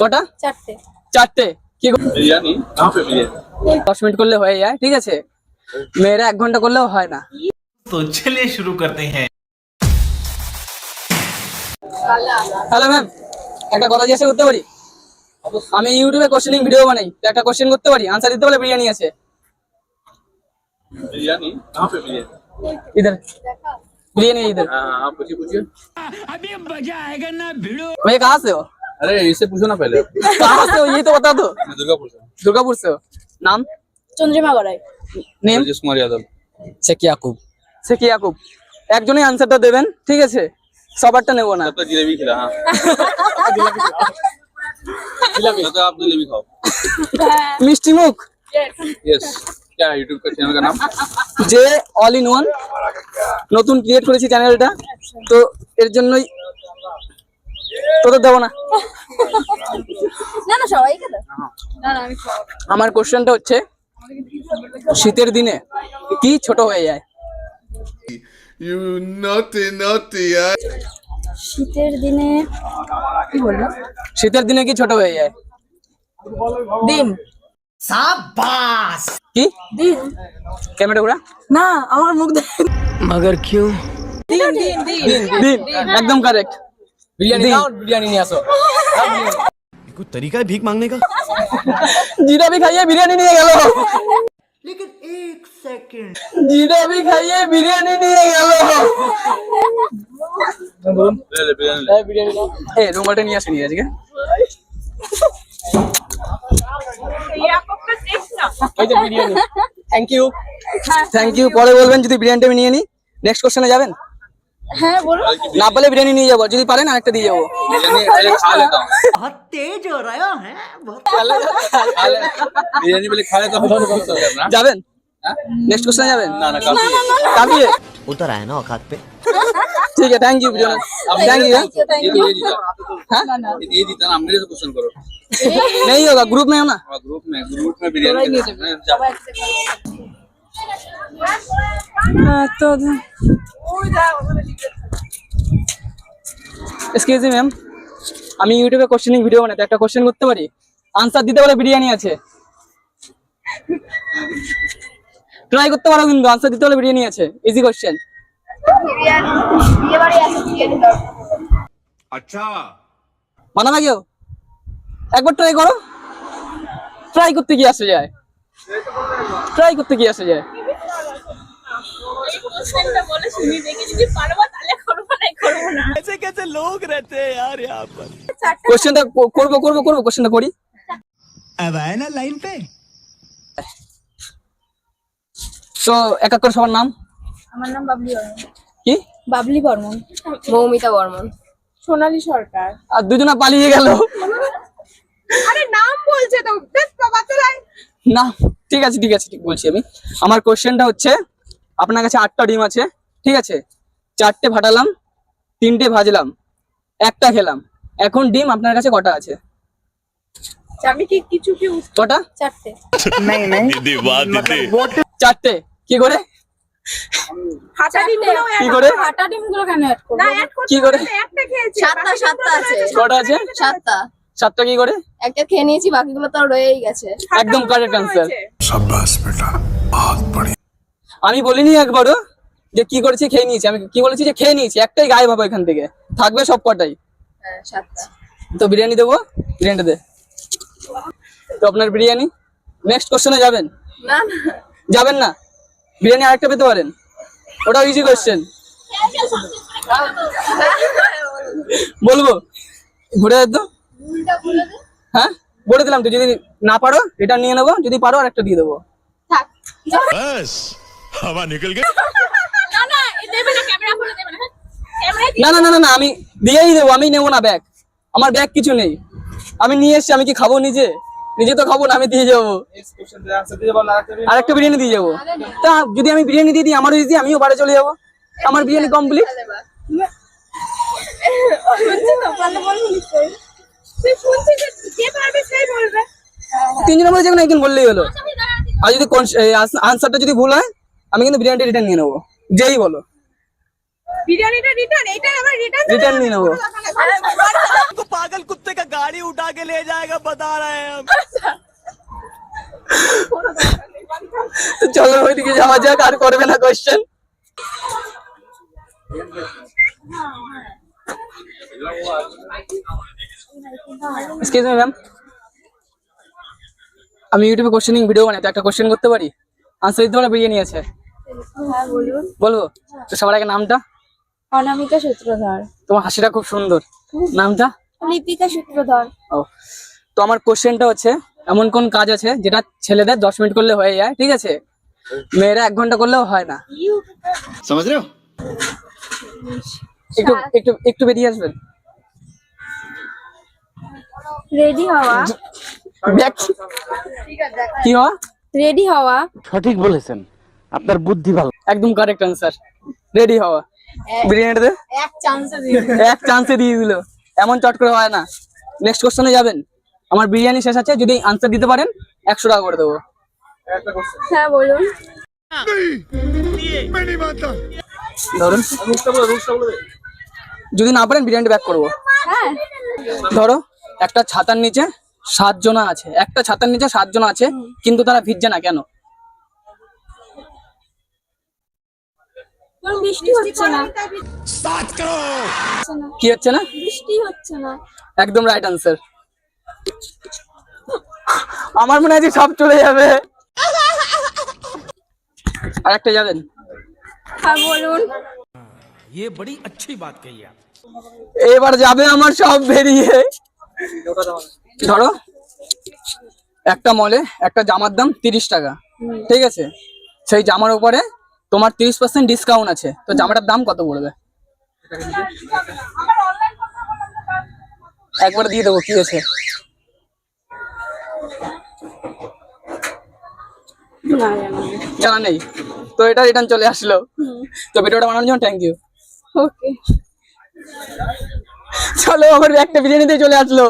কটা চারটে চারটে কি গো? बिरयानी कहाँ पे बिरयानी দশ মিনিট করলে হয়ে যায় ঠিক আছে মেয়েরা এক ঘন্টা করলেও হয় না तो चलिए शुरू करते हैं হ্যালো ম্যাম একটা কথা জিজ্ঞাসা করতে পারি আমি ইউটিউবে কোশ্চেনিং ভিডিও বানাই তো একটা কোশ্চেন করতে পারি আনসার দিতে পারলে বিরিয়ানি আছে बिरयानी कहाँ पे बिरयानी इधर बिरयानी है इधर हाँ हाँ पूछिए पूछिए भैया कहाँ से हो अरे इससे पूछो ना पहले कहाँ से हो ये तो बता दो मैं दुर्गापुर से दुर्गापुर से हो नाम চন্দ্রিমা গড়াই নেম राजेश कुमार यादव শেখ ইয়াকুব শেখ ইয়াকুব একজনই আনসারটা দেবেন ঠিক আছে সবারটা নেবো না तब तक जलेबी खिला हाँ तब तक आप जलेबी खाओ মিষ্টি মুখ यस क्या है यूट्यूब का चैनल का नाम যে অল ইন ওয়ান নতুন ক্রিয়েট করেছি চ্যানেলটা তো এর জন্যই তোদের দেবো না। সবাই আমার কোশ্চেনটা হচ্ছে শীতের দিনে কি ছোট হয়ে যায়? You naughty, naughty, শীতের দিনে কি বলল? শীতের দিনে কি ছোট হয়ে যায়? দিন কি? দিন ক্যামেরা ঘোরা। না আমার মুখ দেখ মগর কিউ? দিন দিন দিন দিন একদম কারেক্ট বিরিয়ানি বিরিয়ানি নিয়ে আসো। কোন তরিকা ভিক মাংনে কা। জিরাবি খাইয়ে বিরিয়ানি নিয়ে গেল। লেকিন এক খাইয়ে বিরিয়ানি নিয়ে গেল। হ্যাঁ, বলুন। লে বিরিয়ানি লে। হ্যাঁ, বিরিয়ানি এ রুমালটা নিয়ে আসেনি আজকে? থ্যাংক ইউ থ্যাংক ইউ পরে বলবেন যদি বিরিয়ানিটা আমি নিয়ে নিই। নেক্সট কোশ্চেনে যাবেন? হ্যাঁ বলুন না পারলে বিরিয়ানি নিয়ে যাবো যদি পারেন আরেকটা দিয়ে যাবো बिरयानी पहले खा लेता हूँ बहुत तेज हो रहा है बिरयानी पहले खा लेता हूँ फिर खुश हो जाना যাবেন নেক্সট কোশ্চেনে যাবেন ना ना काफी है কাবিয়ে उतर आया ना औकात पे ठीक है थैंक यू थैंक यू ये तो ये जीता हाँ ये ये जीता ना मेरे से क्वेश्चन करो नहीं होगा ग्रुप में हो ना हाँ ग्रुप में ग्रुप में बिरयानी मैं जा- तो এক্সকিউজ ম্যাম আমি ইউটিউবে কোশ্চেনিং ভিডিও বানাই তো একটা কোশ্চেন করতে পারি? আনসার দিতে পারে বিরিয়ানি আছে। ট্রাই করতে পারো কিন্তু আনসার দিতে পারলে বিরিয়ানি আছে। ইজি কোশ্চেন আচ্ছা। বানাবে কেউ? একবার ট্রাই করো। ট্রাই করতে কি আসে যায়? ট্রাই করতে কি আসে যায়? কোশ্চেনটা করবো করবো করবো কোশ্চেনটা করি अब आए ना लाइन पे তো এক এক করে সবার নাম আমার নাম বাবলি বর্মন কি বাবলি বর্মন মৌমিতা বর্মন সোনালী সরকার আর দুজনা পালিয়ে গেল আরে নাম বলছে তো বেশ বাবা তো না ঠিক আছে ঠিক আছে ঠিক বলছি আমি আমার কোশ্চেনটা হচ্ছে আপনার কাছে আটটা ডিম আছে ঠিক আছে? চারটে ফাটালাম তিনটে ভাজলাম একটা খেলাম। এখন ডিম আপনার কাছে কটা আছে? চারটে। কি করে? কি করে? সাতটা সাতটা আছে। সাতটা। সাতটা কি করে? একটা খেয়ে নিয়েছি বাকিগুলো তো রয়েই গেছে। একদম কারেক্ট আনসার বেটা। বহুত আমি বলিনি একবারও যে কি করেছি খেয়ে নিয়েছি। আমি কি বলেছি যে খেয়ে নিয়েছি? একটাই গায়েব হবে এখান থেকে। থাকবে সব কটাই। হ্যাঁ তো বিরিয়ানি দেবো? বিরিয়ানিটা দে। তো আপনার বিরিয়ানি? নেক্সট কোশ্চেনে যাবেন? না যাবেন না? বিরিয়ানি আরেকটা পেতে পারেন? ওটাও ইজি কোশ্চেন বলব? ঘুরে যেত হ্যাঁ? বলে দিলাম তো যদি না পারো এটা নিয়ে নেব। যদি পারো আরেকটা দিয়ে দেবো। हवा निकल गई না না দেবে না ক্যামেরা খুলে দেবে না ক্যামেরা না না না না না আমি দিয়েই দেবো আমি নেবো না ব্যাগ আমার ব্যাগ কিছু নেই আমি নিয়ে এসছি আমি কি খাবো নিজে নিজে তো খাবো না আমি দিয়ে যাবো इस क्वेश्चन का आंसर दीजिए बोलना आंसर আরেকটা বিরিয়ানি দিয়ে যাবো তা যদি আমি বিরিয়ানি দিয়ে দিই আমারও ইজি আমিও বাড়ি চলে যাবো আমার বিরিয়ানি কমপ্লিট শুনছি তো ভালো বলবি নিশ্চয়ই তুই শুনছিস যে যে পারবে সেই বলবে তিনজনের মধ্যে যেকোনো একজন বললেই হলো আর যদি আনসারটা যদি ভুল হয় আমি কিন্তু বিরিয়ানিটা রিটার্ন নিয়ে নেবো যেই বলো বিরিয়ানিটা রিটার্ন এইটা আমরা রিটার্ন রিটার্ন নিয়ে নেবো पागल कुत्ते का गाड़ी उठा के ले जाएगा बता रहे हैं हम তো চলো ওইদিকে যাওয়া যাক আর করবে না কোয়েশ্চেন এক্সকিউজ মি ম্যাম আমি ইউটিউবে কোশ্চেনিং ভিডিও বানাই তো একটা কোশ্চেন করতে পারি আনসার দিতে পারো বিরিয়ানি আছে হ্যাঁ বলুন হ্যাঁ, বলব? তো সবার আগে নামটা? অনামিকা সূত্রধর। তোমার হাসিটা খুব সুন্দর। নামটা? লিপিকা সূত্রধর। তো আমার কোশ্চেনটা হচ্ছে এমন কোন কাজ আছে যেটা ছেলেদের দশ মিনিট করলে হয়ে যায়? ঠিক আছে? মেয়েরা এক ঘণ্টা করলেও হয় না। সমাজ একটু একটু একটু বেরিয়ে আসবেন। রেডি হওয়া। কি হওয়া? রেডি হওয়া। সঠিক বলেছেন। আপনার বুদ্ধি ভালো। একদম কারেক্ট আনসার রেডি হওয়া বিরিয়ানিটাতে এক চান্সে দিয়ে এক চান্সে দিয়ে দিল। এমন চট করে হয় না। নেক্সট কোশ্চেনে যাবেন। আমার বিরিয়ানি শেষ আছে যদি আনসার দিতে পারেন একশো টাকা করে দেবো। হ্যাঁ বলুন। ধরুন। যদি না পারেন বিরিয়ানি ব্যাক করব। হ্যাঁ। ধরো একটা ছাতার নিচে সাত জনা আছে। একটা ছাতার নিচে সাত জন আছে কিন্তু তারা ভিজছে না কেন? বৃষ্টি হচ্ছে না কি হচ্ছে না বৃষ্টি হচ্ছে না একদম রাইট আনসার আমার মনে হয় যে সব চলে যাবে আর একটা যাবেন হ্যাঁ বলুন ये बड़ी अच्छी बात कही आप এবার যাবে আমার সব বেরিয়ে ধরো একটা মলে একটা জামার দাম তিরিশ টাকা ঠিক আছে সেই জামার উপরে তোমার তিরিশ পার্সেন্ট ডিসকাউন্ট আছে। তো জামাটার দাম কত পড়বে? একবার দিয়ে দেবো কি আছে জানা নেই। তো এটা রিটার্ন চলে আসলো। তো ভিডিওটা বানানোর জন্য থ্যাংক ইউ ওকে চলো আমার একটা বিরিয়ানিতে চলে আসলো।